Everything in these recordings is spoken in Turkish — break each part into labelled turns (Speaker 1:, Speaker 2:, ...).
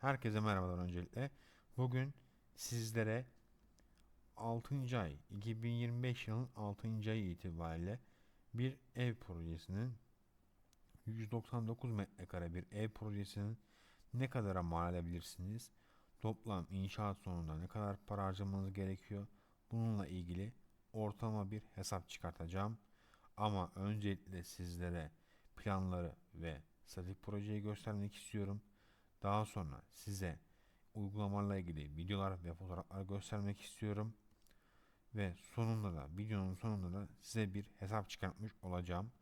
Speaker 1: Herkese merhabalar öncelikle. Bugün sizlere 6. ay 2025 yılın 6. ayı itibariyle bir ev projesinin 199 metrekare bir ev projesinin ne kadara mal edebilirsiniz? Toplam inşaat sonunda ne kadar para harcamanız gerekiyor? Bununla ilgili ortalama bir hesap çıkartacağım. Ama öncelikle sizlere planları ve statik projeyi göstermek istiyorum. Daha sonra size uygulamalarla ilgili videolar ve fotoğraflar göstermek istiyorum. Ve sonunda da videonun sonunda da size bir hesap çıkartmış olacağım.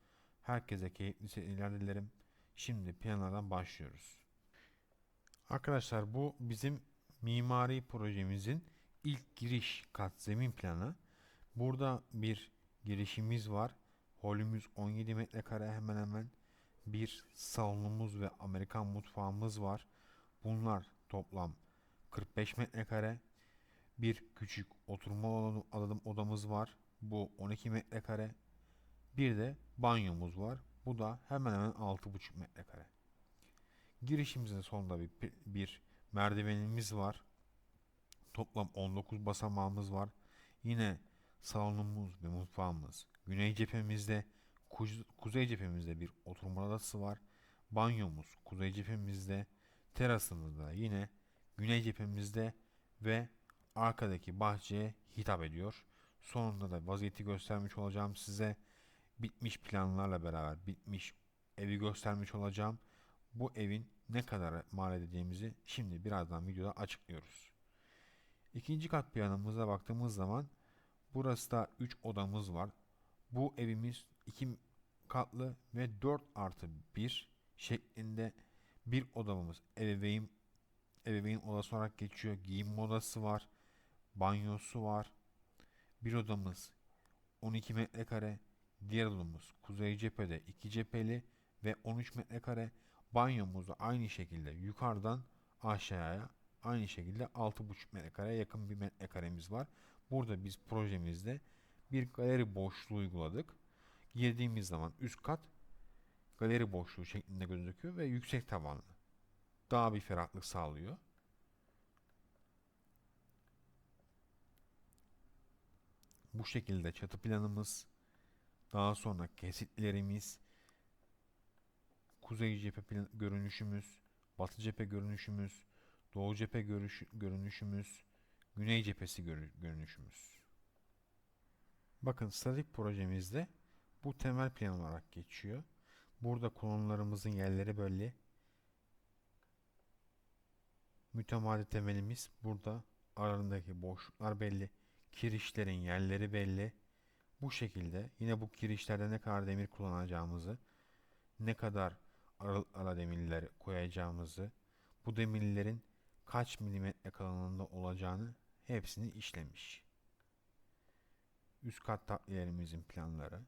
Speaker 1: Herkese keyifli seyirler dilerim. Şimdi planlardan başlıyoruz. Arkadaşlar bu bizim mimari projemizin ilk giriş kat zemin planı. Burada bir girişimiz var. Holümüz 17 metrekare hemen hemen bir salonumuz ve Amerikan mutfağımız var. Bunlar toplam 45 metrekare. Bir küçük oturma alanı- odamız var. Bu 12 metrekare. Bir de banyomuz var. Bu da hemen hemen 6,5 metrekare. Girişimizin sonunda bir, bir merdivenimiz var. Toplam 19 basamağımız var. Yine salonumuz ve mutfağımız güney cephemizde, kuze- kuzey cephemizde bir oturma odası var. Banyomuz kuzey cephemizde, terasımızda yine güney cephemizde ve arkadaki bahçeye hitap ediyor. Sonunda da vaziyeti göstermiş olacağım size. Bitmiş planlarla beraber bitmiş evi göstermiş olacağım. Bu evin ne kadar mal edeceğimizi şimdi birazdan videoda açıklıyoruz. İkinci kat planımıza baktığımız zaman burası da 3 odamız var. Bu evimiz 2 katlı ve 4 artı 1 şeklinde bir odamız ebeveyn ebeveyn odası olarak geçiyor. Giyinme odası var. Banyosu var. Bir odamız 12 metrekare. Diğer odamız kuzey cephede 2 cepheli ve 13 metrekare. Banyomuz da aynı şekilde yukarıdan aşağıya aynı şekilde 6,5 metrekare yakın bir metrekaremiz var. Burada biz projemizde bir galeri boşluğu uyguladık. Girdiğimiz zaman üst kat galeri boşluğu şeklinde gözüküyor ve yüksek tavanlı. Daha bir ferahlık sağlıyor. Bu şekilde çatı planımız, daha sonra kesitlerimiz, kuzey cephe görünüşümüz, batı cephe görünüşümüz, doğu cephe görüş- görünüşümüz, güney cephesi görü- görünüşümüz. Bakın statik projemizde bu temel plan olarak geçiyor. Burada kolonlarımızın yerleri belli. Mütemadi temelimiz burada. Aralarındaki boşluklar belli. Kirişlerin yerleri belli. Bu şekilde yine bu kirişlerde ne kadar demir kullanacağımızı, ne kadar ara, ara demirler koyacağımızı, bu demirlerin kaç milimetre kalınlığında olacağını hepsini işlemiş. Üst kat takviyelerimizin planları,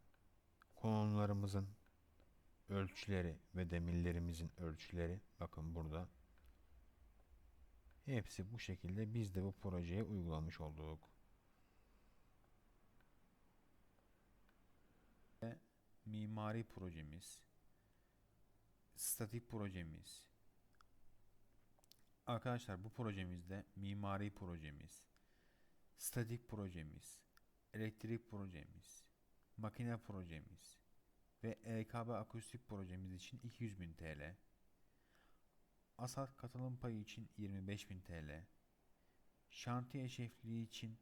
Speaker 1: kolonlarımızın ölçüleri ve demirlerimizin ölçüleri bakın burada. Hepsi bu şekilde biz de bu projeye uygulamış olduk. Mimari projemiz, statik projemiz. Arkadaşlar bu projemizde mimari projemiz, statik projemiz, elektrik projemiz, makine projemiz ve EKB akustik projemiz için 200.000 TL, Asat katılım payı için 25.000 TL, şantiye şefliği için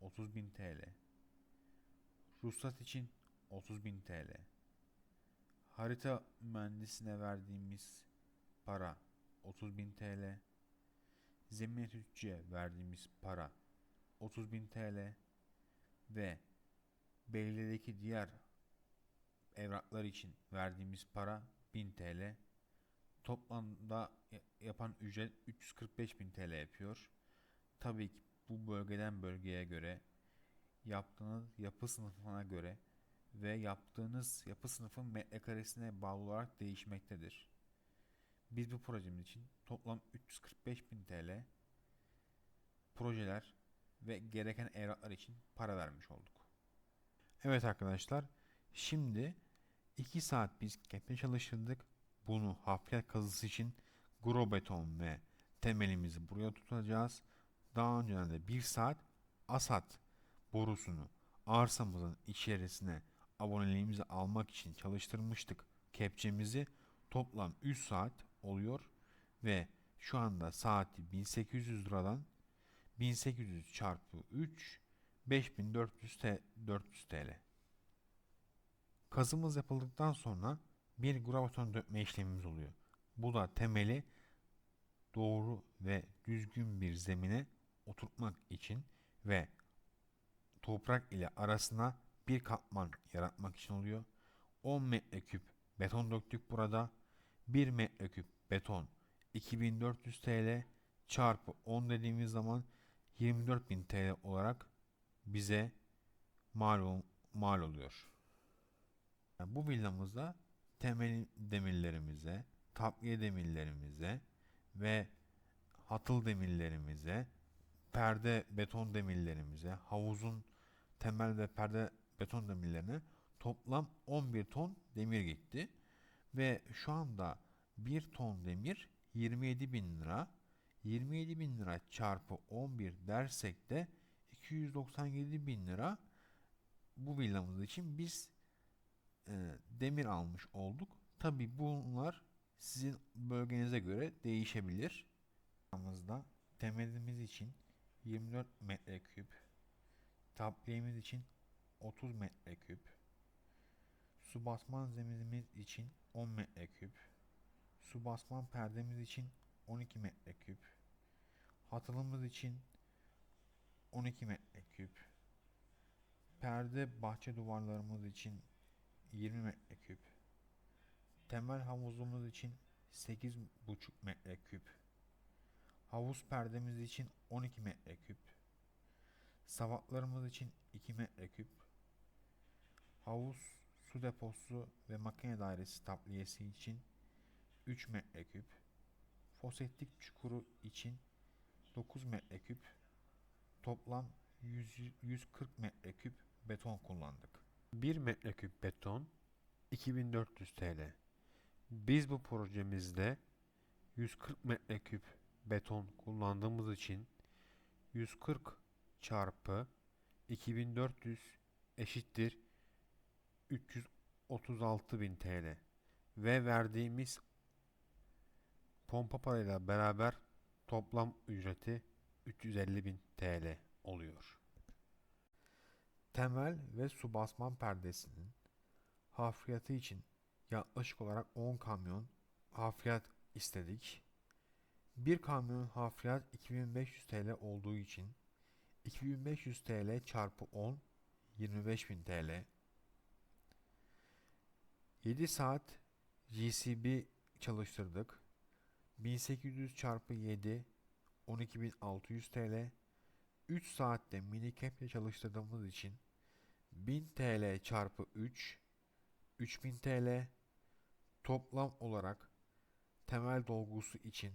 Speaker 1: 30.000 TL, ruhsat için 30.000 TL, harita mühendisine verdiğimiz para 30.000 TL, zemin etütçüye verdiğimiz para 30.000 TL ve belediyedeki diğer evraklar için verdiğimiz para 1000 TL. Toplamda ya- yapan ücret 345.000 TL yapıyor. Tabii ki bu bölgeden bölgeye göre yaptığınız yapı sınıfına göre ve yaptığınız yapı sınıfın metrekaresine bağlı olarak değişmektedir. Biz bu projemiz için toplam 345.000 TL projeler ve gereken evraklar için para vermiş olduk. Evet arkadaşlar, şimdi 2 saat biz kepçe çalıştırdık. Bunu hafriyat kazısı için grobeton ve temelimizi buraya tutacağız. Daha önceden de 1 saat asat borusunu arsamızın içerisine aboneliğimizi almak için çalıştırmıştık kepçemizi. Toplam 3 saat oluyor ve şu anda saati 1800 liradan 1800 çarpı 3 5400 T- 400 TL. Kazımız yapıldıktan sonra bir gravaton dökme işlemimiz oluyor. Bu da temeli doğru ve düzgün bir zemine oturtmak için ve toprak ile arasına bir katman yaratmak için oluyor. 10 metreküp beton döktük burada. 1 metreküp beton 2400 TL çarpı 10 dediğimiz zaman 24.000 TL olarak bize mal, mal oluyor. Yani bu villamızda temel demirlerimize, takviye demirlerimize ve hatıl demirlerimize, perde beton demirlerimize, havuzun temel ve perde beton demirlerine toplam 11 ton demir gitti. Ve şu anda 1 ton demir 27 bin lira. 27 bin lira çarpı 11 dersek de 297 bin lira bu villamız için biz e, demir almış olduk. Tabi bunlar sizin bölgenize göre değişebilir. Villamızda temelimiz için 24 metreküp, tapliyemiz için 30 metreküp, su basman zeminimiz için 10 metreküp, su basman perdemiz için 12 metreküp, hatılımız için 12 metreküp, perde bahçe duvarlarımız için 20 metreküp, temel havuzumuz için 8,5 metreküp, havuz perdemiz için 12 metreküp, savatlarımız için 2 metreküp, havuz, su deposu ve makine dairesi tapliyesi için 3 metreküp, foseptik çukuru için 9 metreküp, toplam 100, 140 metreküp beton kullandık. 1 metreküp beton 2400 TL. Biz bu projemizde 140 metreküp beton kullandığımız için 140 çarpı 2400 eşittir 336.000 TL ve verdiğimiz pompa parayla beraber toplam ücreti 350.000 TL oluyor. Temel ve su basman perdesinin hafriyatı için yaklaşık olarak 10 kamyon hafriyat istedik. Bir kamyon hafriyat 2500 TL olduğu için 2500 TL çarpı 10 25.000 TL 7 saat GCB çalıştırdık. 1800 çarpı 7 12600 TL. 3 saatte mini cap'le çalıştırdığımız için 1000 TL çarpı 3 3000 TL toplam olarak temel dolgusu için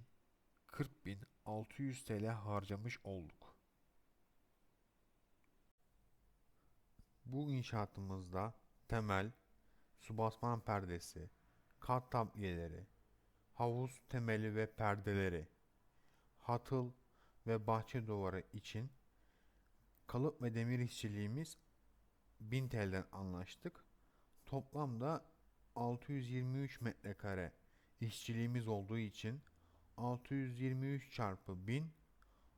Speaker 1: 40.600 TL harcamış olduk. Bu inşaatımızda temel, su basman perdesi, kat tabliyeleri, havuz temeli ve perdeleri, hatıl ve bahçe duvarı için kalıp ve demir işçiliğimiz 1000 TL'den anlaştık. Toplamda 623 metrekare işçiliğimiz olduğu için 623 çarpı 1000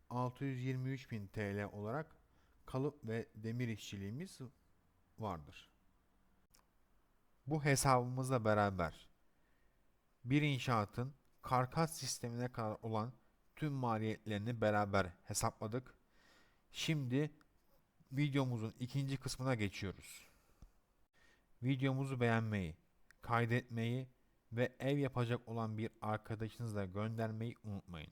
Speaker 1: 623 bin TL olarak kalıp ve demir işçiliğimiz vardır. Bu hesabımızla beraber bir inşaatın karkas sistemine kadar olan tüm maliyetlerini beraber hesapladık. Şimdi videomuzun ikinci kısmına geçiyoruz. Videomuzu beğenmeyi, kaydetmeyi ve ev yapacak olan bir arkadaşınızla göndermeyi unutmayın.